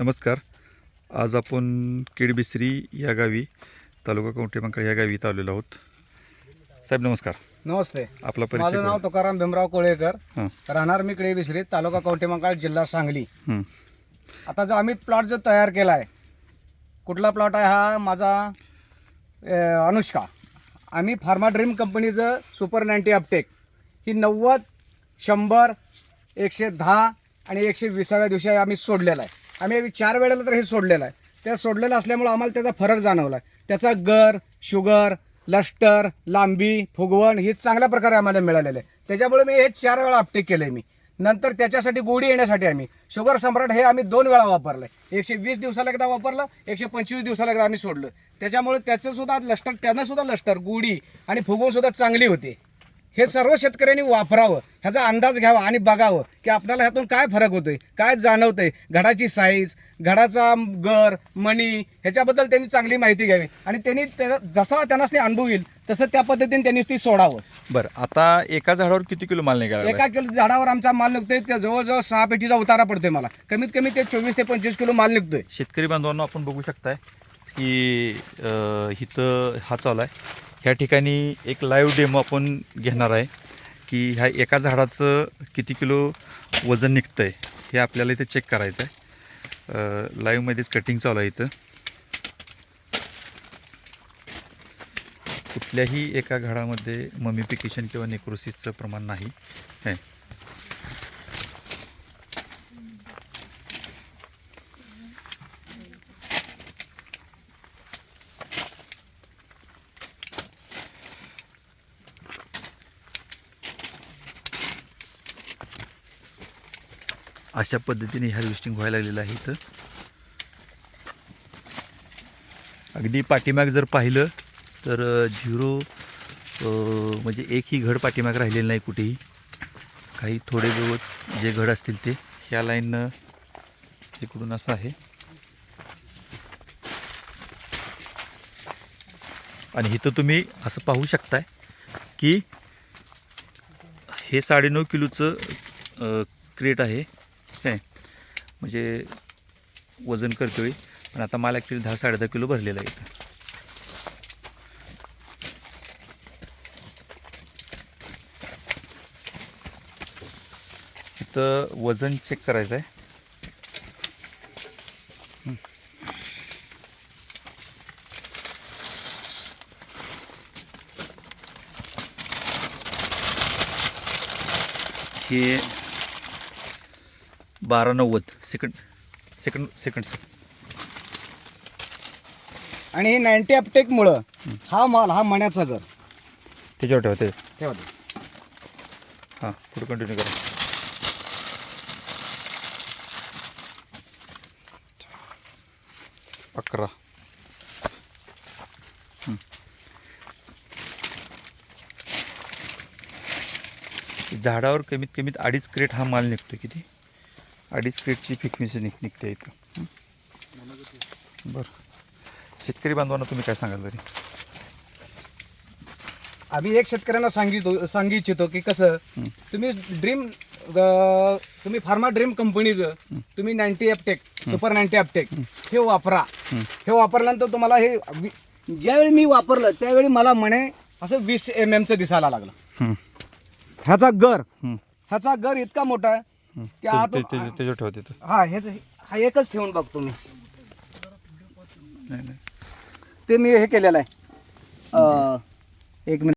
नमस्कार. आज आपण केडबिसरी या गावी तालुका कवठेमंकाळ या गावी इथं आलेलो आहोत. साहेब नमस्कार. नमस्ते. आपला परिचय माझं नाव करून- तुकाराम भीमराव कोळेकर. हां. राहणार मी कडे तालुका कवठेमंकाळ जिल्हा सांगली. हं. आता जो आम्ही प्लॉट जो तयार केला आहे कुठला प्लॉट आहे हा माझा अ, अनुष्का. आम्ही फार्मा ड्रीम कंपनीचं सुपर नाईन्टी अपटेक ही नव्वद शंभर एकशे दहा आणि एकशे विसाव्या दिवशी आम्ही सोडलेला आहे. आम्ही चार वेळेला तर हे सोडलेलं आहे. त्या सोडलेलं असल्यामुळं आम्हाला त्याचा फरक जाणवला आहे. त्याचा गर शुगर लष्टर लांबी फुगवण हे चांगल्या प्रकारे आम्हाला मिळालेलं आहे. त्याच्यामुळे मी हे चार वेळा अपटेक केलं आहे मी. नंतर त्याच्यासाठी गोडी येण्यासाठी आम्ही शुगर सम्राट हे आम्ही दोन वेळा वापरलं आहे एकशे वीस दिवसाला एकदा वापरलं एकशे पंचवीस दिवसाला एकदा आम्ही सोडलं. त्याच्यामुळे त्याचंसुद्धा लष्टर त्यांनासुद्धा लष्टर गुढी आणि फुगवणसुद्धा चांगली होते. हे सर्व शेतकऱ्यांनी वापरावं ह्याचा अंदाज घ्यावा आणि बघावं की आपल्याला ह्यातून काय फरक होतोय काय जाणवतंय घडाची साईज घडाचा गर मणी ह्याच्याबद्दल त्यांनी चांगली माहिती घ्यावी आणि त्यांनी त्या- जसा त्यांना अनुभव येईल तसं त्या पद्धतीने त्यांनी ती सोडावं. बरं आता एका झाडावर किती किलो माल निघाला एका किलो झाडावर आमचा माल निघतोय त्या जवळजवळ सहा पेटीचा उतारा पडतोय मला. कमीत कमी ते चोवीस ते पंचवीस किलो माल निघतोय. शेतकरी बांधवांना आपण बघू शकताय की इथं हा चालू आहे. ह्या ठिकाणी एक लाईव्ह डेमो आपण घेणार आहे की ह्या एका झाडाचं किती किलो वजन निघतं आहे हे आपल्याला इथे चेक करायचं आहे लाईव्हमध्येच कटिंग चालू आहे इथं. कुठल्याही एका घडामध्ये ममिफिकेशन किंवा नेक्रोसिसचं प्रमाण नाही. अशा पद्धतीने हार्वेस्टिंग व्हायला लागलेलं आहे इथं. अगदी पाठीमाग जर पाहिलं तर झिरो म्हणजे एकही घड पाठीमाग राहिलेलं नाही कुठेही. काही थोडे गवत जे घड असतील ते ह्या लाईननं इकडून असं आहे. आणि इथं तुम्ही असं पाहू शकताय की हे साडेनऊ किलोचं क्रेट आहे. काय म्हणजे वजन करतोय. पण आता मला ॲक्च्युली दहा साडे दहा किलो भरलेला आहे इथं. इथं वजन चेक करायचं आहे. हे बारा नव्वद. सेकंड सेकंड सेकंड आणि हे नाईन्टी अपटेकमुळं हा माल हा मण्याचा घर त्याच्यावर ठेवा ते. ठेवा ते. हां पुढे कंटिन्यू करा. अकरा. हं. झाडावर कमीत कमीत अडीच क्रेट हा माल निघतो किती? अडीच क्रेटची फ्रिक्वेन्सी निघ निघते इथं. बरं शेतकरी बांधवांना तुम्ही काय सांगाल तरी आम्ही एक शेतकऱ्यांना सांगितो सांगू इच्छितो की कसं. तुम्ही ड्रीम तुम्ही फार्मा ड्रीम कंपनीचं तुम्ही ninety uptake super ninety uptake हे वापरा हे वापरल्यानंतर तुम्हाला हे वि- ज्यावेळी मी वापरलं त्यावेळी मला म्हणे असं वीस एम एमचं दिसायला लागलं हं. ह्याचा गर हं. ह्याचा गर इतका मोठा आहे. की आत- ते- ते- ते- त्याच्यावर ठेवा तिथं. हा हे हा एकच ठेवून बघतो मी नाही नाही. ते मी हे केलेलं आहे. अं, एक मिनिट.